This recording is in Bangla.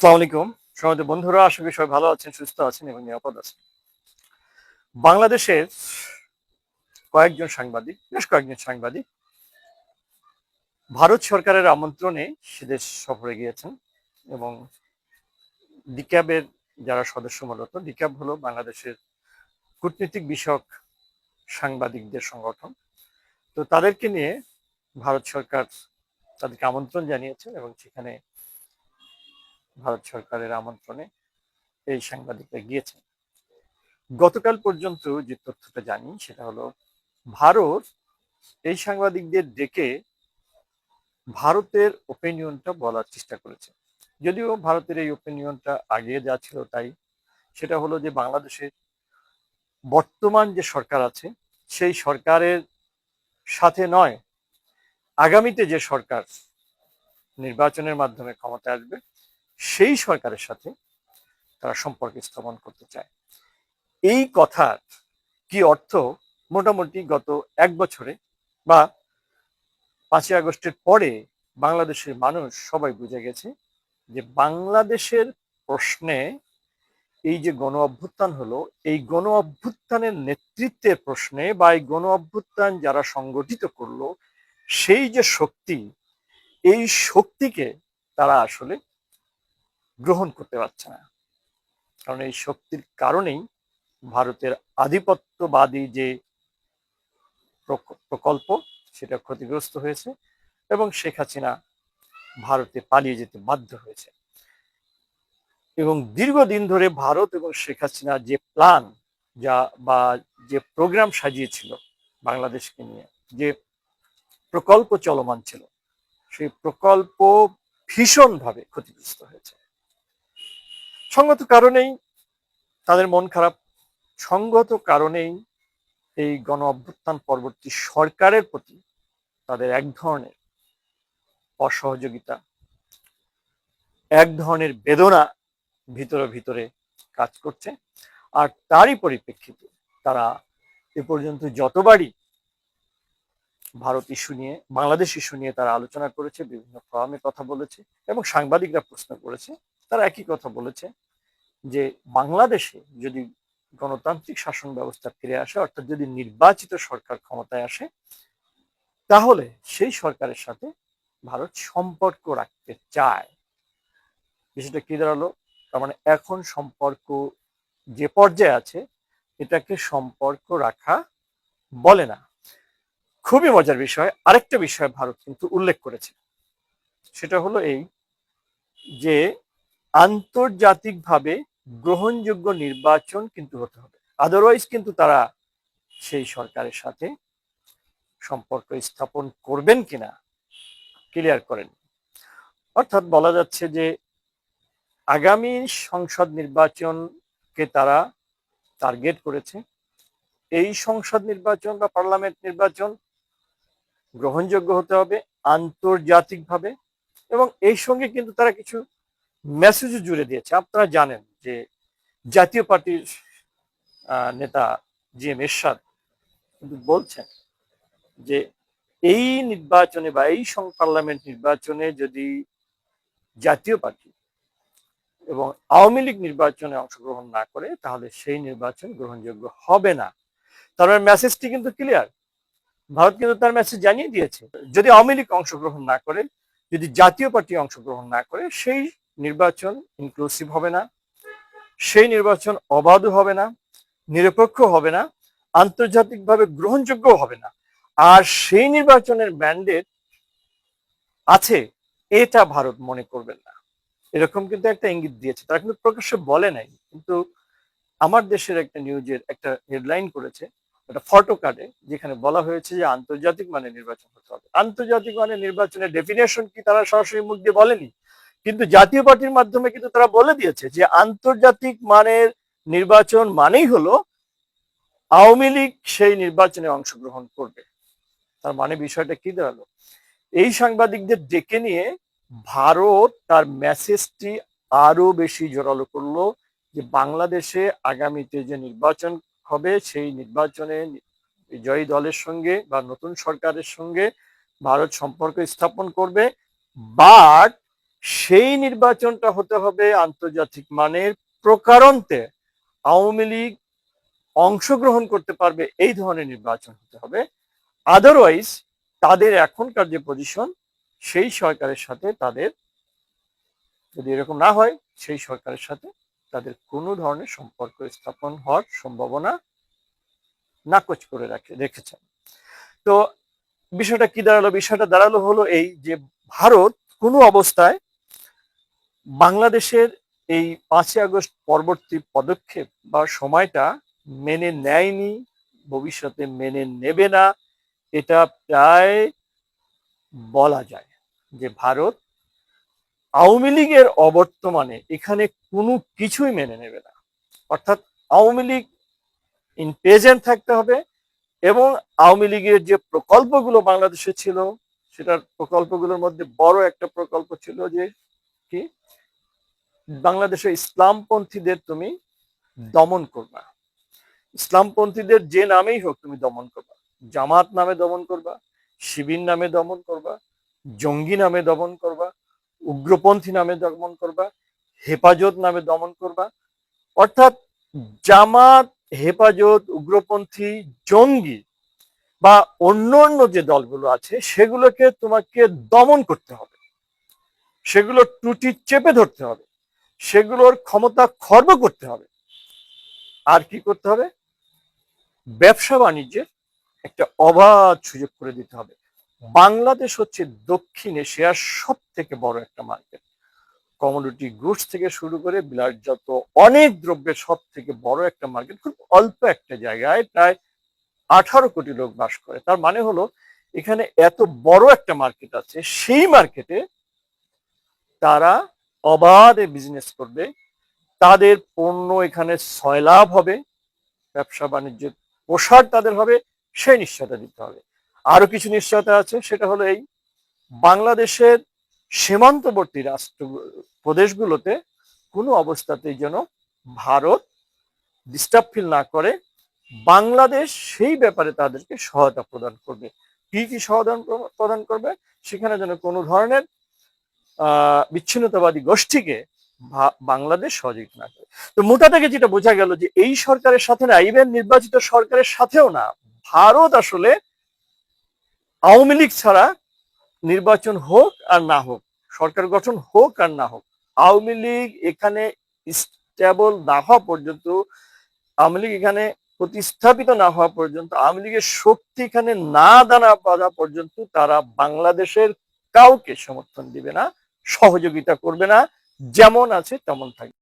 আসসালামু আলাইকুম। সমাজের বন্ধুরা, আশা করি সবাই ভালো আছেন, সুস্থ আছেন এবং নিরাপদ আছেন। বাংলাদেশের কয়েকজন সাংবাদিক, বেশ কয়েকজন সাংবাদিক ভারত সরকারের আমন্ত্রণে সেদেশ সফরে গিয়েছেন এবং ডিক্যাবের যারা সদস্য মূলত, ডিক্যাব হলো বাংলাদেশের কূটনীতিক বিষয়ক সাংবাদিকদের সংগঠন। তো তাদেরকে নিয়ে ভারত সরকার তাদেরকে আমন্ত্রণ জানিয়েছেন এবং সেখানে ভারত সরকারের আমন্ত্রণে এই সাংবাদিকরা গিয়েছেন। গতকাল পর্যন্ত যে তথ্যটা জানি, সেটা হলো ভারত এই সাংবাদিকদের ডেকে ভারতের ওপিনিয়নটা বলার চেষ্টা করেছে। যদিও ভারতের এই ওপিনিয়নটা আগে যা ছিল তাই, সেটা হলো যে বাংলাদেশের বর্তমান যে সরকার আছে, সেই সরকারের সাথে নয়, আগামীতে যে সরকার নির্বাচনের মাধ্যমে ক্ষমতা আসবে সেই সরকারের সাথে তারা সম্পর্ক স্থাপন করতে চায়। এই কথার কি অর্থ? মোটামুটি গত এক বছরে বা পাঁচই আগস্টের পরে বাংলাদেশের মানুষ সবাই বুঝে গেছে যে বাংলাদেশের প্রশ্নে এই যে গণ অভ্যুত্থান হলো, এই গণ অভ্যুত্থানের নেতৃত্বের প্রশ্নে বা এই গণ অভ্যুত্থান যারা সংগঠিত করল, সেই যে শক্তি, এই শক্তিকে তারা আসলে গ্রহণ করতে পারছে না। কারণ এই শক্তির কারণেই ভারতের আধিপত্যবাদী যে প্রক- প্রকল্প, সেটা ক্ষতিগ্রস্ত হয়েছে এবং শেখ হাসিনা ভারতে পালিয়ে যেতে বাধ্য হয়েছে। এবং দীর্ঘদিন ধরে ভারত এবং শেখ হাসিনা যে প্ল্যান যা বা যে প্রোগ্রাম সাজিয়েছিল বাংলাদেশকে নিয়ে, যে প্রকল্প চলমান ছিল, সেই প্রকল্প ভীষণভাবে ক্ষতিগ্রস্ত হয়েছে। সঙ্গত কারণেই তাদের মন খারাপ, সঙ্গত কারণেই এই গণ অভ্যুত্থান পরবর্তী সরকারের প্রতি তাদের এক ধরনের অসহযোগিতা, এক ধরনের বেদনা ভিতরে ভিতরে কাজ করছে। আর তারই পরিপ্রেক্ষিতে তারা এ পর্যন্ত যতবারই ভারত ইস্যু নিয়ে, বাংলাদেশ ইস্যু নিয়ে তারা আলোচনা করেছে, বিভিন্ন ফোরামে কথা বলেছে এবং সাংবাদিকরা প্রশ্ন করেছে তারা একই কথা বলেছে যে বাংলাদেশে যদি গণতান্ত্রিক শাসন ব্যবস্থা ফিরে আসে, অর্থাৎ যদি নির্বাচিত সরকার ক্ষমতায় আসে, তাহলে সেই সরকারের সাথে ভারত সম্পর্ক রাখতে চায়। বিষয়টা কি দাঁড়াল? তার মানে এখন সম্পর্ক যে পর্যায়ে আছে, এটাকে সম্পর্ক রাখা বলে না। খুবই মজার বিষয়। আরেকটা বিষয় ভারত কিন্তু উল্লেখ করেছে। সেটা হলো এই যে আন্তর্জাতিকভাবে গ্রহণযোগ্য নির্বাচন কিন্তু হতে হবে। আদারওয়াইজ কিন্তু তারা সেই সরকারের সাথে সম্পর্ক স্থাপন করবেন কিনা ক্লিয়ার করেন। অর্থাৎ বলা যাচ্ছে যে আগামী সংসদ নির্বাচনকে তারা টার্গেট করেছে। এই সংসদ নির্বাচন বা পার্লামেন্ট নির্বাচন গ্রহণযোগ্য হতে হবে আন্তর্জাতিকভাবে এবং এই সঙ্গে কিন্তু তারা কিছু মেসেজও জুড়ে দিয়েছে। আপনারা জানেন যে জাতীয় পার্টির নেতা জি এম এরশাদ কিন্তু বলছেন যে এই নির্বাচনে বা এই পার্লামেন্ট নির্বাচনে যদি জাতীয় পার্টি এবং আওয়ামী লীগ নির্বাচনে অংশগ্রহণ না করে, তাহলে সেই নির্বাচন গ্রহণযোগ্য হবে না। তার মেসেজটি কিন্তু ক্লিয়ার ভারত কিন্তু তার মেসেজ জানিয়ে দিয়েছে। যদি আওয়ামী লীগ অংশগ্রহণ না করে, যদি জাতীয় পার্টি অংশগ্রহণ না করে, সেই নির্বাচন ইনক্লুসিভ হবে না, সেই নির্বাচন অবাধ হবে না, নিরপেক্ষ হবে না, আন্তর্জাতিকভাবে গ্রহণযোগ্য হবে না। আর সেই নির্বাচনের ম্যান্ডেট আছে, এটা ভারত মনে করবেন না। এরকম কিন্তু একটা ইঙ্গিত দিয়েছে, তারা কিন্তু প্রকাশ্যে বলে নাই, কিন্তু আমার দেশের একটা নিউজের একটা হেডলাইন করেছে, একটা ফটো কার্ডে যেখানে বলা হয়েছে যে আন্তর্জাতিক মানে নির্বাচন হতে হবে। আন্তর্জাতিক মানে নির্বাচনের ডেফিনেশন কি তারা সরাসরি মুখ দিয়ে বলেনি? কিন্তু জাতীয় পার্টির মাধ্যমে কিন্তু তারা বলে দিয়েছে যে আন্তর্জাতিক মানের নির্বাচন মানেই হলো আওয়ামী লীগ সেই নির্বাচনে অংশগ্রহণ করবে। তার মানে বিষয়টা কি দাঁড়াল? এই সাংবাদিকদের ডেকে নিয়ে ভারত তার মেসেজটি আরও বেশি জোরালো করল যে বাংলাদেশে আগামীতে যে নির্বাচন হবে, সেই নির্বাচনে বিজয়ী দলের সঙ্গে বা নতুন সরকারের সঙ্গে ভারত সম্পর্ক স্থাপন করবে। বাট সেই নির্বাচনটা হতে হবে আন্তর্জাতিক মানের প্রকারান্তে আওয়ামী লীগ অংশগ্রহণ করতে পারবে, এই ধরনের নির্বাচন হতে হবে। আদারওয়াইজ তাদের এখনকার যে পজিশন সেই সরকারের সাথে তাদের যদি এরকম না হয়, সেই সরকারের সাথে তাদের কোনো ধরনের সম্পর্ক স্থাপন হওয়ার সম্ভাবনা নাকচ করে রাখে রেখেছেন তো বিষয়টা কি দাঁড়াল? বিষয়টা দাঁড়াল হলো এই যে ভারত কোনো অবস্থায় বাংলাদেশের এই পাঁচই আগস্ট পরবর্তী পদক্ষেপ বা সময়টা মেনে নেয়নি, ভবিষ্যতে মেনে নেবে না, এটা প্রায় বলা যায় যে ভারত আওয়ামী লীগের অবর্তমানে এখানে কোনো কিছুই মেনে নেবে না। অর্থাৎ আওয়ামী লীগ ইন প্রেজেন্ট থাকতে হবে এবং আওয়ামী লীগের যে প্রকল্পগুলো বাংলাদেশে ছিল, সেটার প্রকল্পগুলোর মধ্যে বড় একটা প্রকল্প ছিল যে কি? বাংলাদেশের ইসলামপন্থীদের তুমি দমন করবা। ইসলামপন্থীদের যে নামেই হোক তুমি দমন করবা। জামাত নামে দমন করবা শিবির নামে দমন করবা জঙ্গি নামে দমন করবা উগ্রপন্থী নামে দমন করবা হেফাজত নামে দমন করবা। অর্থাৎ জামাত হেফাজত উগ্রপন্থী জঙ্গি বা অন্য অন্য যে দলগুলো আছে সেগুলোকে তোমাকে দমন করতে হবে। সেগুলো ত্রুটি চেপে ধরতে হবে। সেগুলোর ক্ষমতা খর্ব করতে হবে। আর কি করতে হবে? ব্যবসা বাণিজ্যের একটা অবাধ সুযোগ করে দিতে হবে। বাংলাদেশ হচ্ছে দক্ষিণ এশিয়ার সব থেকে বড় একটা মার্কেট কমোডিটি গুডস থেকে শুরু করে বিলাসজাত অনেক দ্রব্যের সব থেকে বড় একটা মার্কেট খুব অল্প একটা জায়গায় প্রায় আঠারো কোটি লোক বাস করে। তার মানে হলো, এখানে এত বড় একটা মার্কেট আছে, সেই মার্কেটে তারা অবাধে বিজনেস করবে, তাদের পণ্য এখানে সয়লাভ হবে, ব্যবসা বাণিজ্যের প্রসার তাদের হবে, সেই নিশ্চয়তা দিতে হবে। আরও কিছু নিশ্চয়তা আছে, সেটা হলো এই, বাংলাদেশের সীমান্তবর্তী রাষ্ট্র, প্রদেশগুলোতে কোনো অবস্থাতেই যেন ভারত ডিস্টার্ব ফিল না করে, বাংলাদেশ সেই ব্যাপারে তাদেরকে সহায়তা প্রদান করবে। কি কি সহায়তা প্রদান করবে, সেখানে যেন কোনো ধরনের বিচ্ছিন্নতাবাদী গোষ্ঠীকে বাংলাদেশ সহযোগিতা না করে। তো মোটা থেকে যেটা বোঝা গেল যে এই সরকারের সাথে না ইভেন নির্বাচিত সরকারের সাথেও না, ভারত আসলে আওয়ামী লীগ ছাড়া নির্বাচন হোক আর না হোক, সরকার গঠন হোক আর না হোক, আওয়ামী লীগ এখানে স্টেবল না হওয়া পর্যন্ত, আওয়ামী লীগ এখানে প্রতিস্থাপিত না হওয়া পর্যন্ত, আওয়ামী লীগের শক্তি এখানে না দানা বাঁধা পর্যন্ত তারা বাংলাদেশের কাউকে সমর্থন দিবে না। সহযোগিতা করবে না যেমন আছে তেমন থাকবে।